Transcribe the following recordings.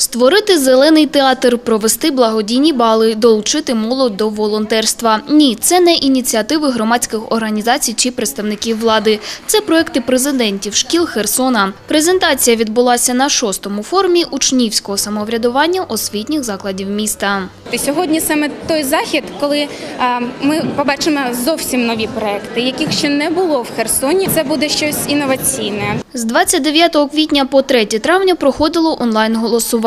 Створити зелений театр, провести благодійні бали, долучити молодь до волонтерства. Ні, це не ініціативи громадських організацій чи представників влади. Це проекти президентів шкіл Херсона. Презентація відбулася на шостому форумі учнівського самоврядування освітніх закладів міста. Сьогодні саме той захід, коли ми побачимо зовсім нові проекти, яких ще не було в Херсоні. Це буде щось інноваційне. З 29 квітня по 3 травня проходило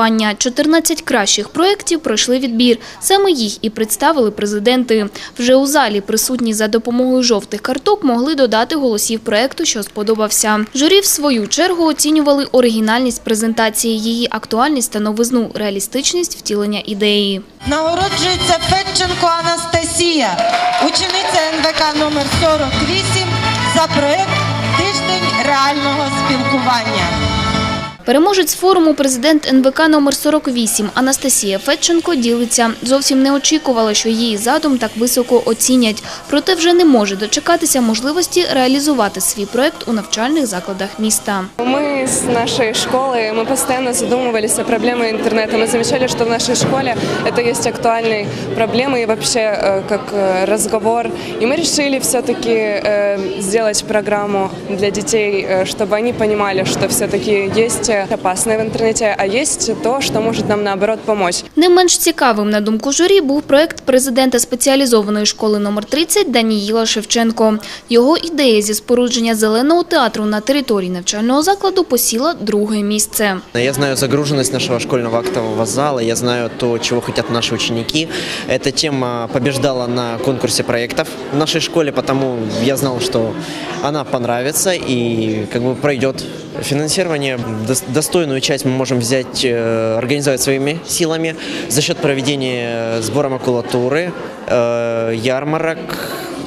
онлайн-голосування. 14 кращих проєктів пройшли відбір. Саме їх і представили президенти. Вже у залі присутні за допомогою жовтих карток могли додати голосів проєкту, що сподобався. Журі в свою чергу оцінювали оригінальність презентації, її актуальність та новизну, реалістичність втілення ідеї. Нагороджується Федченко Анастасія, учениця НВК номер 48 за проект Тиждень реального спілкування. Переможець форуму президент НВК номер 48 Анастасія Федченко ділиться. Зовсім не очікувала, що її задум так високо оцінять. Проте вже не може дочекатися можливості реалізувати свій проект у навчальних закладах міста. Мы с нашей школы, мы постоянно задумывались о проблеме интернета. Мы замечали, что в нашей школе это есть актуальной проблемой и вообще э, как э, разговор. И мы решили все-таки э, сделать программу для детей, э, чтобы они понимали, что все-таки есть э, опасное в интернете, а есть то, что может нам наоборот помочь. Не менш цікавим, на думку журі, був проект президента спеціалізованої школи номер 30 Даніїла Шевченко. Його ідея зі спорудження зеленого театру на території навчального закладу посіла друге місце. Я знаю загруженность нашего школьного актового зала, я знаю то, чего хотят наши ученики. Эта тема побеждала на конкурсе проектов в нашей школе, потому я знал, что она понравится и как бы пройдет финансирование. Дос- Достойную часть мы можем взять, э, организовать своими силами за счет проведения сбора макулатуры, э, ярмарок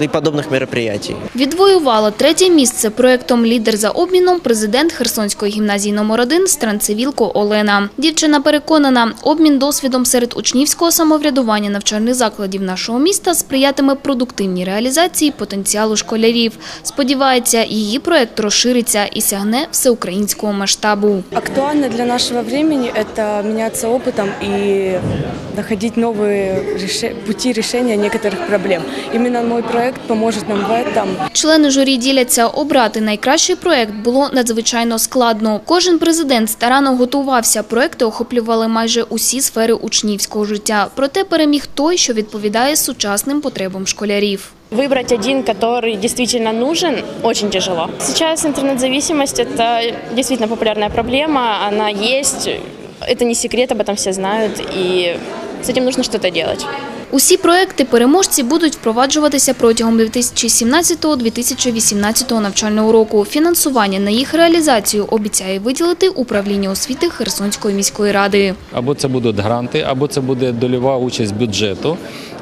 и подобных мероприятий. Відвоювала третє місце проектом «Лідер за обміном» президент Херсонської гімназії номер 1 Странцевілко Олена. Дівчина переконана, обмін досвідом серед учнівського самоврядування навчальних закладів нашого міста сприятиме продуктивній реалізації потенціалу школярів. Сподівається, її проект розшириться і сягне всеукраїнського масштабу. Актуально для нашего времени это меняться опытом и находить новые реше- пути решения некоторых проблем. Именно мой проект поможет нам в этом. Члени журі діляться, обрати найкращий проект було надзвичайно складно. Кожен президент старанно готувався. Проекти охоплювали майже усі сфери учнівського життя. Проте переміг той, що відповідає сучасним потребам школярів. Выбрать один, который действительно нужен, очень тяжело. Сейчас интернет-зависимость – это действительно популярная проблема, она есть, это не секрет, об этом все знают, и с этим нужно что-то делать. Усі проекти переможці будуть впроваджуватися протягом 2017-2018 навчального року. Фінансування на їх реалізацію обіцяє виділити управління освіти Херсонської міської ради. Або це будуть гранти, або це буде дольова участь бюджету.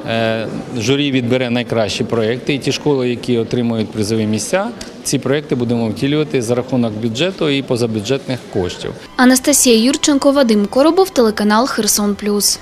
Е, Журі відбере найкращі проекти, і ті школи, які отримують призові місця, ці проекти будемо втілювати за рахунок бюджету і позабюджетних коштів. Анастасія Юрченко, Вадим Коробов, телеканал Херсон Плюс.